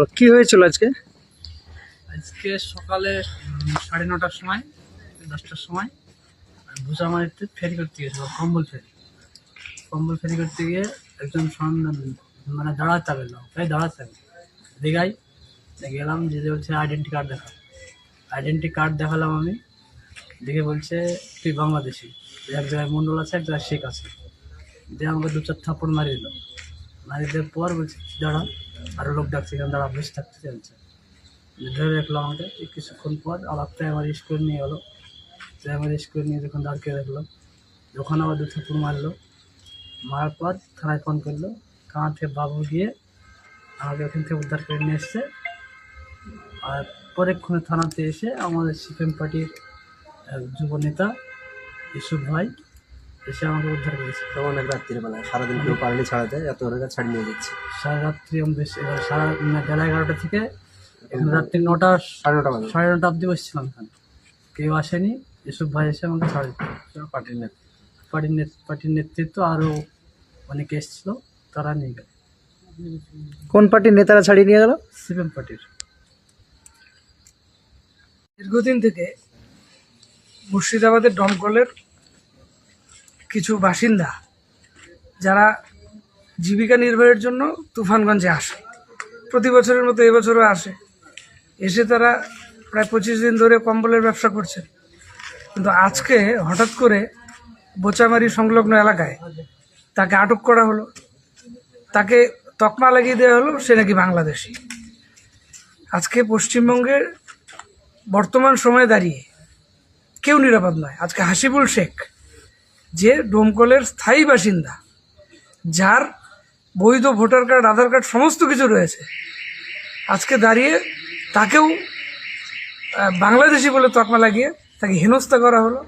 বলো, কি হয়েছিল আজকে? আজকে সকালে সাড়ে নটার সময়, দশটার সময় ভুষামারিতে ফেরি করতে গিয়েছিল, কম্বল ফেরি। কম্বল ফেরি করতে গিয়ে একজন মানে দাঁড়াতে হবে লোক, তাই দাঁড়াতে হবে। দীঘায় গেলাম যে যে বলছে আইডেন্টি কার্ড দেখা আইডেন্টি কার্ড দেখালাম আমি। দেখে বলছে, তুই বাংলাদেশি। এক জায়গায় মন্ডল আছে, এক জায়গায় শেখ আছে। দিয়ে আমাকে দু চার থাপ্পড় মারিয়ে দিল। মারিয়ে পর বলছে দাঁড়া আরও লোক ডাকছে, এখানে দাঁড়া বেশ থাকতে চলছে। ধরে রাখল আমাকে কিছুক্ষণ পর আবার প্রাইমারি স্কুল নিয়ে গেলো প্রাইমারি স্কুল নিয়ে যখন দাঁড়িয়ে রাখল, যখন আবার দু থাপুর মারলো, মারার পর থানায় ফোন করল, থানা থেকে বাবু গিয়ে আমাকে ওখান থেকে উদ্ধার করে নিয়ে এসছে। আর পরেক্ষণে থানাতে এসে আমাদের সিপিএম পার্টির যুব নেতা ইসুফ ভাই এসে আমাকে উদ্ধার করেছে। তখন এক রাত্রিবেলায়? সারাদিন কেউ পারেনি ছাড়াতে এত ওরা ছাড়ি নিয়ে যাচ্ছে। সারা রাত্রি আমি বেশ এবার সারা বেলা এগারোটা থেকে রাত্রি নটা সাড়ে নটা বাজে। সাড়ে নটা অবধি বসছিলাম এখানে। কেউ আসেনি এসব ভাই এসে আমাকে ছাড়ে। পার্টির নেতা পার্টির পার্টির নেতৃত্ব আরও অনেকে এসেছিল তারা নিয়ে গেল। কোন পার্টির নেতারা ছাড়িয়ে নিয়ে গেল? সিপিএম পার্টির। দীর্ঘদিন থেকে মুর্শিদাবাদের দমকলের কিছু বাসিন্দা যারা জীবিকা নির্বাহের জন্য তুফানগঞ্জে আসে। প্রতি বছরের মতো এবছরও আসে। এসে তারা প্রায় পঁচিশ দিন ধরে কম্বলের ব্যবসা করছে কিন্তু আজকে হঠাৎ করে বোচামারি সংলগ্ন এলাকায় তাকে আটক করা হলো। তাকে তকমা লাগিয়ে দেওয়া হলো, সে নাকি বাংলাদেশি। আজকে পশ্চিমবঙ্গের বর্তমান সময়ে দাঁড়িয়ে কেউ নিরাপদ নয়। আজকে হাসিবুল শেখ যে ডোমকলের স্থায়ী বাসিন্দা, যার বৈধ ভোটার কার্ড, আধার কার্ড সমস্ত কিছু রয়েছে, আজকে দাঁড়িয়ে তাকেও বাংলাদেশি বলে তকমা লাগিয়ে তাকে হেনস্থা করা হলো।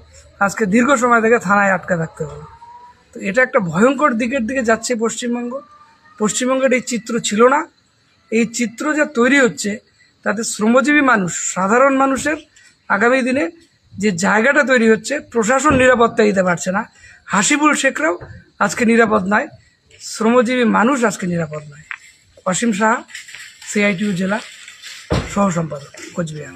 আজকে দীর্ঘ সময় থেকে থানায় আটকা থাকতে হলো। তো এটা একটা ভয়ঙ্কর দিকের দিকে যাচ্ছে পশ্চিমবঙ্গ। পশ্চিমবঙ্গের এই চিত্র ছিল না। এই চিত্র যা তৈরি হচ্ছে, তাতে শ্রমজীবী মানুষ, সাধারণ মানুষের আগামী দিনে যে জায়গাটা তৈরি হচ্ছে, প্রশাসন নিরাপত্তা দিতে পারছে না। হাসিবুল শেখরাও আজকে নিরাপদ নয়, শ্রমজীবী মানুষ আজকে নিরাপদ নয়। অসীম সাহা সিআইটিউ জেলা সহ সম্পাদক কোচবিহার।